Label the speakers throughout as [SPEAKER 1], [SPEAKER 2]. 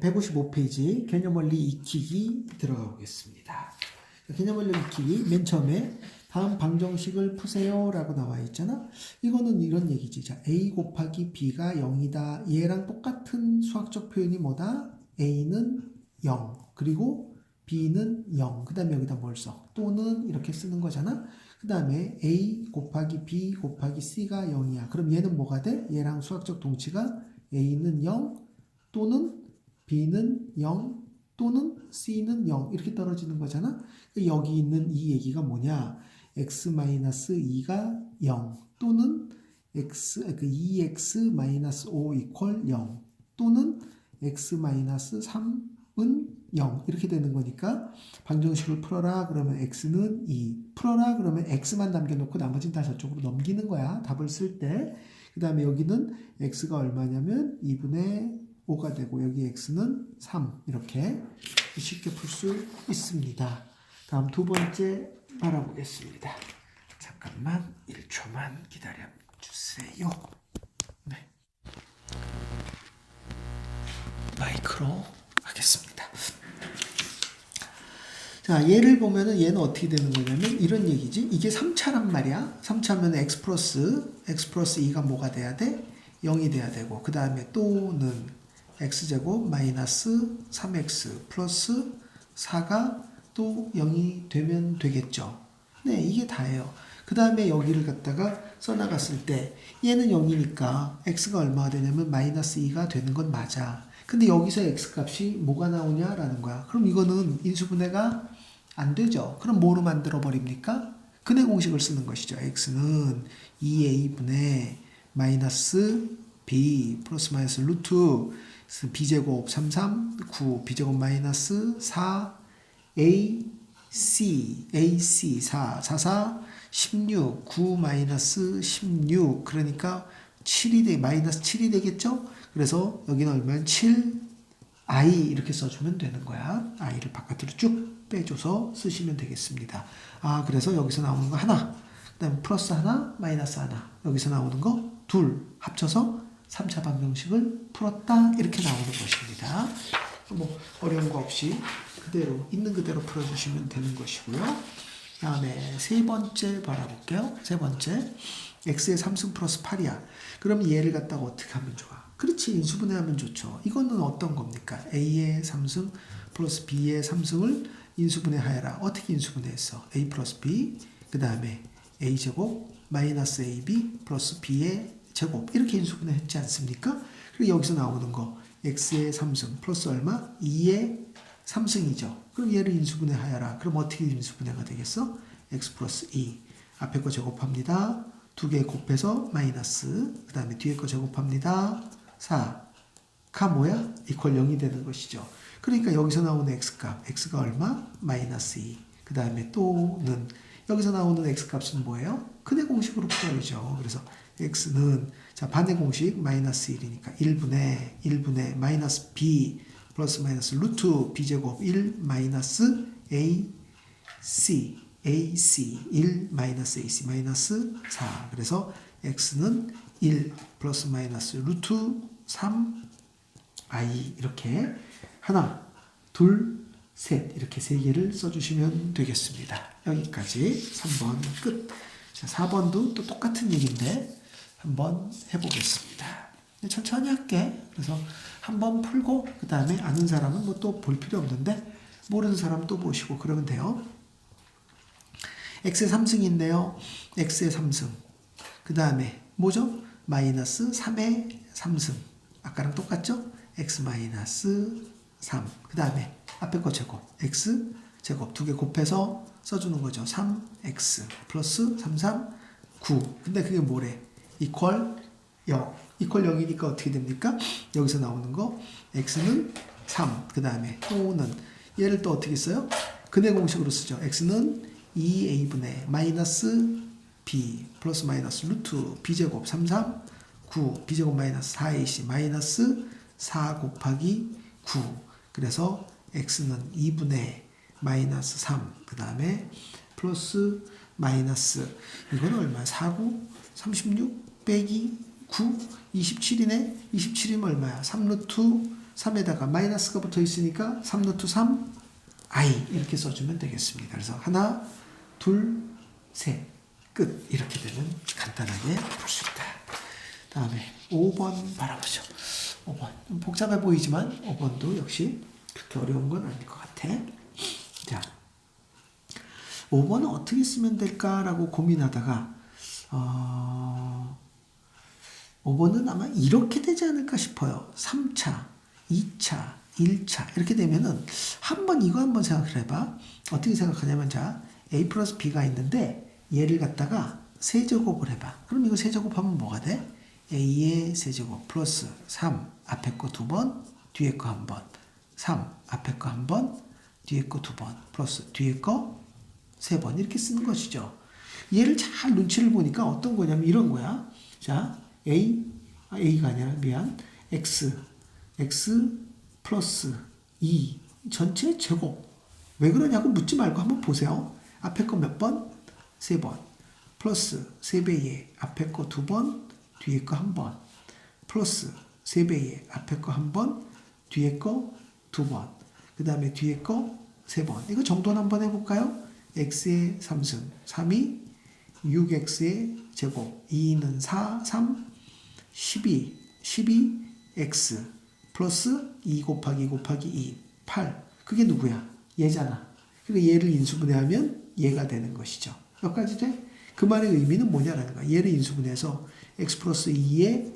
[SPEAKER 1] 155페이지 개념 원리 익히기 들어가 보겠습니다. 개념 원리 익히기 맨 처음에 다음 방정식을 푸세요 라고 나와 있잖아. 이거는 이런 얘기지. 자, a 곱하기 b가 0이다. 얘랑 똑같은 수학적 표현이 뭐다? a는 0. 그리고 b는 0. 그 다음에 여기다 뭘 써? 또는 이렇게 쓰는 거잖아. 그 다음에 a 곱하기 b 곱하기 c가 0이야. 그럼 얘는 뭐가 돼? 얘랑 수학적 동치가 a는 0 또는 b는 0 또는 c는 0 이렇게 떨어지는 거잖아. 여기 있는 이 얘기가 뭐냐? x-2가 0 또는 x 그 2x-5 이퀄 0 또는 x-3은 0 이렇게 되는 거니까 방정식을 풀어라. 그러면 x는 2 풀어라. 그러면 x만 남겨놓고 나머지는 다 저쪽으로 넘기는 거야. 답을 쓸 때. 그 다음에 여기는 x가 얼마냐면 2분의 5가 되고 여기 x는 3 이렇게 쉽게 풀 수 있습니다 다음 두 번째 알아보겠습니다 잠깐만 1초만 기다려 주세요 네. 마이크로 하겠습니다. 자, 얘를 보면은 얘는 어떻게 되는 거냐면 이런 얘기지. 이게 3차란 말이야. 3차면 x 플러스 x 플러스 2가 뭐가 돼야 돼? 0이 돼야 되고 그 다음에 또는 x제곱 마이너스 3x 플러스 4가 또 0이 되면 되겠죠. 네, 이게 다예요. 그 다음에 여기를 갖다가 써나갔을 때 얘는 0이니까 x가 얼마가 되냐면 마이너스 2가 되는 건 맞아. 근데 여기서 x 값이 뭐가 나오냐라는 거야. 그럼 이거는 인수분해가 안 되죠. 그럼 뭐로 만들어 버립니까? 근해 공식을 쓰는 것이죠. x는 2a분의 마이너스 b 플러스 마이너스 루트 b제곱 33 9 b제곱 마이너스 4 a c ac 4 4 4 16 9 마이너스 16 그러니까 7이 되 마이너스 7이 되겠죠? 그래서 여기는 얼마면 7 i 이렇게 써주면 되는 거야. i를 바깥으로 쭉 빼줘서 쓰시면 되겠습니다. 아 그래서 여기서 나오는 거 하나, 그 다음에 플러스 하나, 마이너스 하나. 여기서 나오는 거 둘 합쳐서 3차 방정식을 풀었다 이렇게 나오는 것입니다. 뭐 어려운 거 없이 그대로 있는 그대로 풀어주시면 되는 것이고요. 다음에 세 번째 바라볼게요. 세 번째 x의 3승 플러스 8이야. 그럼 얘를 갖다가 어떻게 하면 좋아? 그렇지 인수분해하면 좋죠. 이거는 어떤 겁니까? a의 3승 플러스 b의 3승을 인수분해하여라. 어떻게 인수분해했어? a 플러스 b 그 다음에 a 제곱 마이너스 ab 플러스 b의 제곱 이렇게 인수분해 했지 않습니까? 그리고 여기서 나오는 거 x의 3승 플러스 얼마? 2의 3승이죠. 그럼 얘를 인수분해 하여라. 그럼 어떻게 인수분해가 되겠어? x 플러스 2 앞에 거 제곱합니다. 두 개 곱해서 마이너스 그 다음에 뒤에 거 제곱합니다. 4 가 뭐야? 이퀄 0이 되는 것이죠. 그러니까 여기서 나오는 x값 x가 얼마? 마이너스 2. 그 다음에 또는 여기서 나오는 x값은 뭐예요? 근의 공식으로 풀어야죠. 그래서 x는 자 반의 공식 마이너스 1이니까 1분의 1분의 마이너스 b 플러스 마이너스 루트 b제곱 1 마이너스 a c ac 1 마이너스 ac 마이너스 4 그래서 x는 1 플러스 마이너스 루트 3 i 이렇게 하나 둘 셋 이렇게 세 개를 써주시면 되겠습니다. 여기까지 3번 끝. 자, 4번도 또 똑같은 얘기인데 한번 해보겠습니다. 천천히 할게. 그래서 한번 풀고 그 다음에 아는 사람은 뭐 또 볼 필요 없는데 모르는 사람 또 보시고 그러면 돼요. x의 3승인데요. x의 3승. 그 다음에 뭐죠? 마이너스 3의 3승. 아까랑 똑같죠? x 마이너스 3. 그 다음에 앞에 거 제곱. x 제곱 두 개 곱해서 써주는 거죠. 3x 플러스 33 9. 근데 그게 뭐래? 이퀄 0. 이퀄 0이니까 어떻게 됩니까? 여기서 나오는 거 x는 3. 그 다음에 또는 얘를 또 어떻게 써요? 근해 공식으로 쓰죠. x는 2a분의 마이너스 b 플러스 마이너스 루트 b제곱 33 9 b제곱 마이너스 4ac 마이너스 4 곱하기 9 그래서 x는 2분의 마이너스 3 그 다음에 플러스 마이너스 이건 얼마 49 36 빼기 9 27이네 27이면 얼마야 3루트 3에다가 마이너스가 붙어 있으니까 3 루트 3 i 이렇게 써주면 되겠습니다. 그래서 하나, 둘, 셋, 끝 이렇게 되면 간단하게 풀 수 있다. 다음에 5번 바라보죠. 5번 좀 복잡해 보이지만 5번도 역시 그렇게 어려운 건 아닐 것 같아. 자, 5번은 어떻게 쓰면 될까라고 고민하다가 어, 5번은 아마 이렇게 되지 않을까 싶어요. 3차, 2차, 1차 이렇게 되면은 한번 이거 한번 생각을 해봐. 어떻게 생각하냐면 자 a 플러스 b가 있는데 얘를 갖다가 세제곱을 해봐. 그럼 이거 세제곱하면 뭐가 돼? a의 세제곱 플러스 3 앞에 거 두 번, 뒤에 거 한 번. 3 앞에 거 한 번, 뒤에 거 두 번. 플러스 뒤에 거 세 번 이렇게 쓰는 것이죠. 얘를 잘 눈치를 보니까 어떤 거냐면 이런 거야. 자, a 아, a가 아니라 미안. x x 플러스 2 전체 제곱. 왜 그러냐고 묻지 말고 한번 보세요. 앞에 거 몇 번? 세 번. 플러스 세 배의 앞에 거 두 번, 뒤에 거 한 번. 플러스 세 배의 앞에 거 한 번, 뒤에 거 두 번. 그 다음에 뒤에 거 세 번. 이거 정돈 한번 해볼까요? x의 3승, 3이 6x의 제곱, 2는 4, 3, 12, 12, x 플러스 2 곱하기 2 곱하기 2, 8. 그게 누구야? 얘잖아. 그리고 얘를 인수분해하면 얘가 되는 것이죠. 여기까지 돼? 그 말의 의미는 뭐냐라는 거야. 얘를 인수분해해서 x 플러스 2의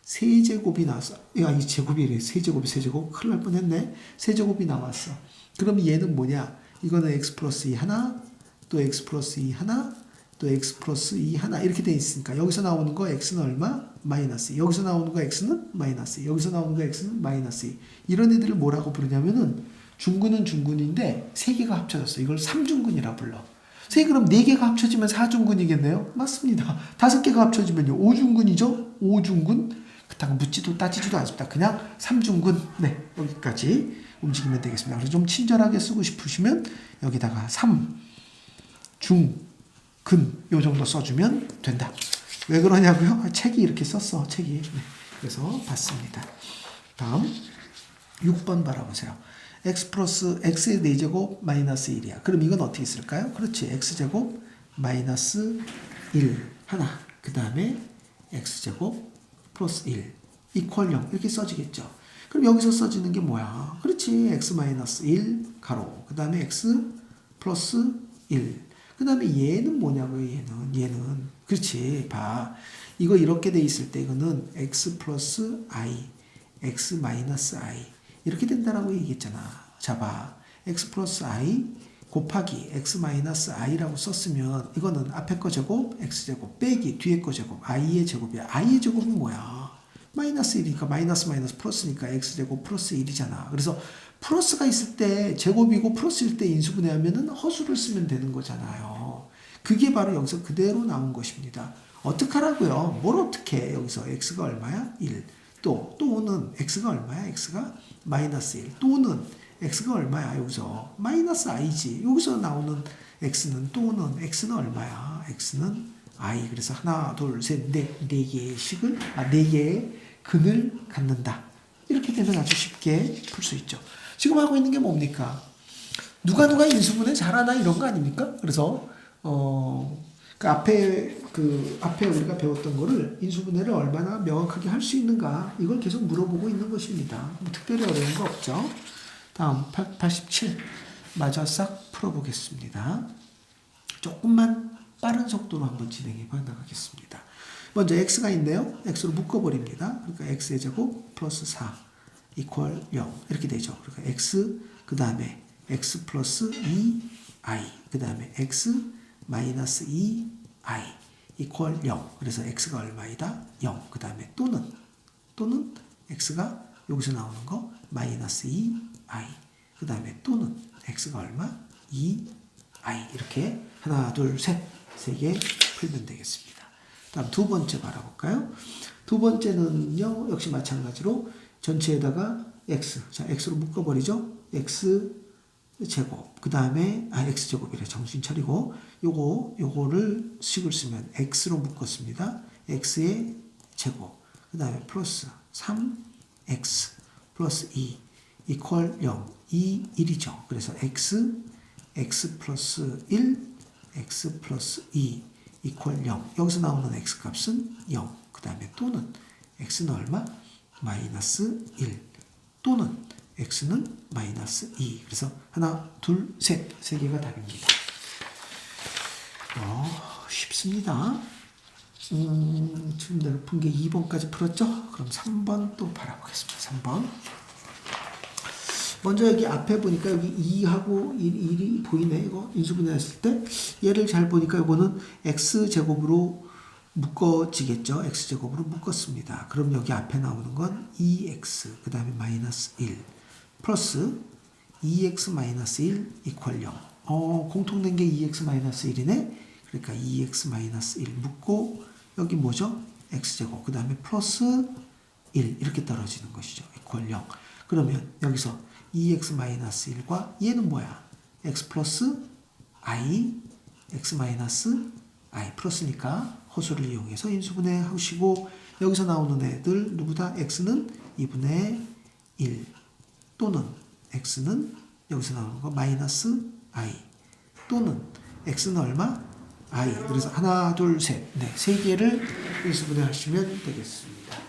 [SPEAKER 1] 세제곱이 나왔어. 야, 이 제곱이래. 세제곱이 세제곱. 큰일 날 뻔했네. 세제곱이 나왔어. 그럼 얘는 뭐냐? 이거는 x 플러스 2 하나, 또 x 플러스 2 하나, 또 x 플러스 2 하나 이렇게 돼 있으니까 여기서 나오는 거 x는 얼마? 마이너스 2. 여기서 나오는 거 x는 마이너스 2. 여기서 나오는 거 x는 마이너스 2. 이런 애들을 뭐라고 부르냐면은 중근은 중근인데 세 개가 합쳐졌어. 이걸 삼중근이라 불러. 세 그럼 네 개가 합쳐지면 사중근이겠네요? 맞습니다. 다섯 개가 합쳐지면요. 오중근이죠? 오중근. 그렇다고 묻지도 따지지도 않습니다. 그냥 삼중근. 네, 여기까지 움직이면 되겠습니다. 그래서 좀 친절하게 쓰고 싶으시면 여기다가 3, 중, 근, 요 정도 써주면 된다. 왜 그러냐고요? 아, 책이 이렇게 썼어, 책이. 네, 그래서 봤습니다. 다음, 6번 바라보세요. x 플러스 x의 4제곱 마이너스 1이야. 그럼 이건 어떻게 쓸까요? 그렇지. x제곱 마이너스 1 하나. 그 다음에 x제곱 플러스 1 이퀄 0 이렇게 써지겠죠. 그럼 여기서 써지는 게 뭐야? 그렇지. x 마이너스 1 가로. 그 다음에 x 플러스 1. 그 다음에 얘는 뭐냐고요? 얘는 얘는 그렇지. 봐. 이거 이렇게 돼 있을 때 이거는 x 플러스 i, x 마이너스 i 이렇게 된다라고 얘기했잖아. 자 봐. x 플러스 i 곱하기 x 마이너스 i라고 썼으면 이거는 앞에 거 제곱 x 제곱 빼기 뒤에 거 제곱 i의 제곱이야. i의 제곱은 뭐야? 마이너스 1이니까 마이너스 마이너스 플러스니까 x 제곱 플러스 1이잖아. 그래서 플러스가 있을 때 제곱이고 플러스일 때 인수분해하면은 허수를 쓰면 되는 거잖아요. 그게 바로 여기서 그대로 나온 것입니다. 어떡하라고요? 뭘 어떻게 해? 여기서 x가 얼마야? 1. 또 또는 x가 얼마야? x가 마이너스 1. 또는 x가 얼마야? 여기서 마이너스 i지. 여기서 나오는 x는 또는 x는 얼마야? x는 i. 그래서 하나, 둘, 셋, 넷, 네 개의 식을 아, 네 개의 근을 갖는다. 이렇게 되면 아주 쉽게 풀 수 있죠. 지금 하고 있는 게 뭡니까? 누가 누가 인수분해 잘하나 이런 거 아닙니까? 그래서 어, 그 앞에 그 앞에 우리가 배웠던 거를 인수분해를 얼마나 명확하게 할 수 있는가 이걸 계속 물어보고 있는 것입니다. 뭐 특별히 어려운 거 없죠. 다음 87 마저 싹 풀어보겠습니다. 조금만 빠른 속도로 한번 진행해 봐 나가겠습니다. 먼저 x가 있네요. x로 묶어버립니다. 그러니까 x의 제곱 플러스 4 이퀄 0 이렇게 되죠. 그러니까 x 그 다음에 x 플러스 2i 그 다음에 x 마이너스 2i 이퀄 0 그래서 x가 얼마이다? 0 그 다음에 또는 또는 x가 여기서 나오는 거 마이너스 2i 그 다음에 또는 x가 얼마? 2i 이렇게 하나 둘 셋 세 개 풀면 되겠습니다. 다음 두 번째 바라볼까요? 두 번째는요 역시 마찬가지로 전체에다가 x 자 x로 묶어버리죠. x 제곱 그 다음에 아 x 제곱이래 정신 차리고 요거 요거를 식을 쓰면 x로 묶었습니다. x의 제곱 그 다음에 플러스 3x 플러스 2 이퀄 0 2 1이죠. 그래서 x x 플러스 1 x 플러스 2 이퀄 0 여기서 나오는 x 값은 0 그 다음에 또는 x는 얼마? 마이너스 1 또는 x는 마이너스 2 그래서 하나 둘 셋 세 개가 답입니다. 어, 쉽습니다. 음, 지금 내가 푼게 2번까지 풀었죠? 그럼 3번 또 바라보겠습니다. 3번. 먼저 여기 앞에 보니까 여기 2하고 1, 이 보이네. 이거 인수분해했을 때 얘를 잘 보니까 이거는 x제곱으로 묶어지겠죠. x제곱으로 묶었습니다. 그럼 여기 앞에 나오는 건 2x 그 다음에 마이너스 1 플러스 2x 마이너스 1 이퀄 0. 어, 공통된 게 2x 마이너스 1이네. 그러니까 2x 마이너스 1 묶고 여기 뭐죠? x제곱 그 다음에 플러스 1 이렇게 떨어지는 것이죠. 이퀄 0. 그러면 여기서 2x 마이너스 1과 얘는 뭐야? x 플러스 i x 마이너스 i 플러스니까 호수를 이용해서 인수분해 하시고 여기서 나오는 애들 누구다? x는 2분의 1 또는 x는 여기서 나오는 거 마이너스 i 또는 x는 얼마? i 그래서 하나 둘셋네 세 개를 인수분해 하시면 되겠습니다.